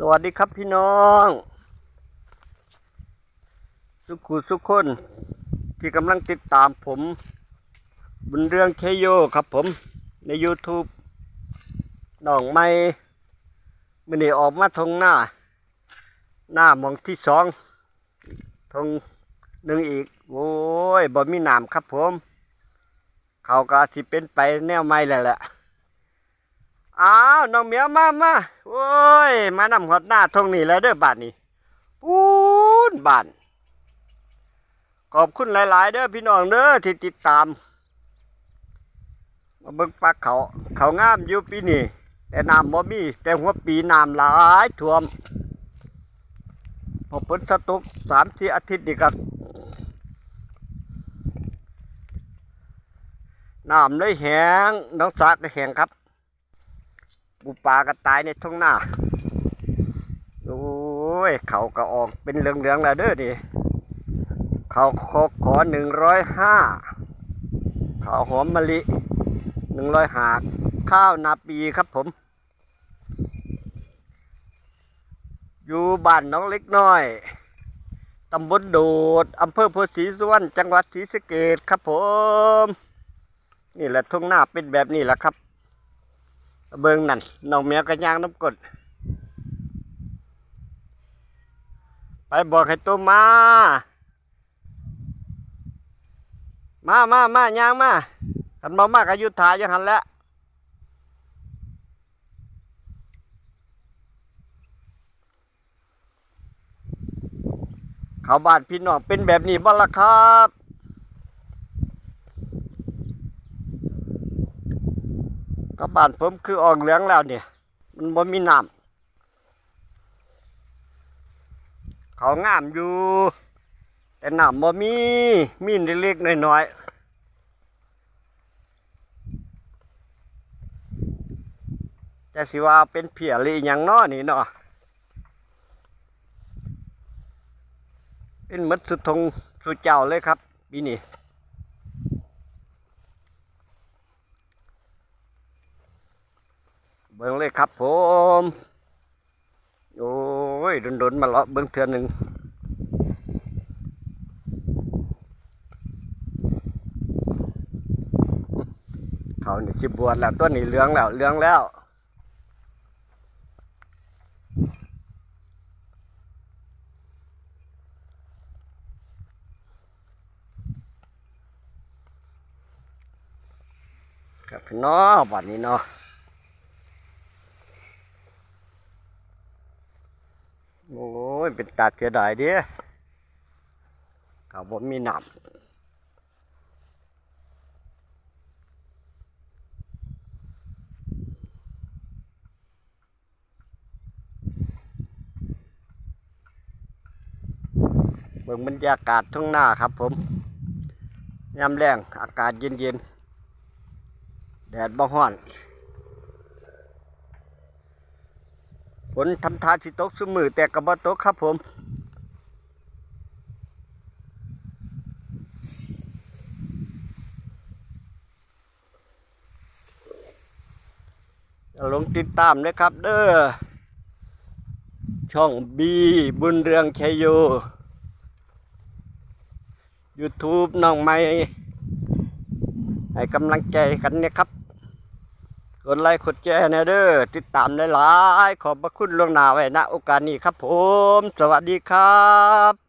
สวัสดีครับพี่น้อง สุขุสุขคน ที่กำลังติดตามผมบนเรื่องเคโยครับผมใน YouTube น้องไม่มื่อนี้ออกมาทงหน้า หน้ามองที่สองทงหนึ่งอีก โอ้ยบ่มีหน้ำครับผม เขาก็สิเป็นไปแนวไม่แหละแหละ อ้าวน้องเมียมามาโอ้ย มานำหอดหน้าทงนี่แล้วเด้อบานนี้ปูนบานขอบคุณหลาย ๆ เด้อพี่น้องเด้อที่ติดตามมาเบิ่งปลาเขา เขางามอยู่ปีนี้แต่น้ำบ่มี แต่หัวปีน้ำหลายท่วม พอเพิ่นสตุกสามสี่อาทิตย์นี่ก็น้ำเลยแห้งน้องสาก็แห้งครับ ปูปลาก็ตายในท้องหน้าโอ้ยเขาก็ออกเป็นเหลืองๆแล้วเด้อนี่เขาขอขอหนึ่งร้อยห้าข้าวหอมมะลิหนึ่งร้อยหาข้าวนาปีครับผม อยู่บ้านน้องเล็กน้อยตำบลโดดอำเภอโพธิสุวรรณจังหวัดศรีสะเกษครับผม นี่แหละทุ่งหน้าเป็นแบบนี้แหละครับ เบิ่งนั่นน้องเมียก็ย่างน้ำกรดไปบอกให้ตัวมา มามามาย่างมาคันบ่มาก็อยู่ถ่ายยู่หันแล้วเขาบ้านพี่น้องเป็นแบบนี้บ่ล่ะครับ ก็บ้านผมคือออกเหลืองแล้วเนี่ย มันบ่มีน้ำเขางามอยู่ แต่น้ำบ่มี มีเล็กๆน้อยๆแต่สิว่าเป็นเพียรืออหยังน้อนี่เนาะเป็นหมดสุดทงสุดเจ้าเลยครับปีนี้ เบิ่งเลยครับผม โอ้ยโดนๆมาเลาะเบิ่งเทือนหนึ่งเขานี่สิบวชแล้วต้นนี้เหลืองแล้วเหลืองแล้วครับพี่น้องวันนี้เนาะ โอ้ ยเป็นตาเสียดายเด้เขาบ่มีหน้ำเบิ่งบรรยากาศทุ่งหน้าครับผมยามแรงอากาศเย็นๆ แดดบ่ฮ้อน ฝนทำทาสิตกสมือแต่กระบตกครับผมลงติดตามเลยครับ เด้อช่องบีบุญเรืองชัยโย YouTube น้องใหม่ให้กำลังใจกันนี่ยครับ กดไลค์กดแชร์นะเด้อติดตามได้หลายๆขอบพระคุณล่วงหน้าไว้ณโอกาสนี้ครับผม สวัสดีครับ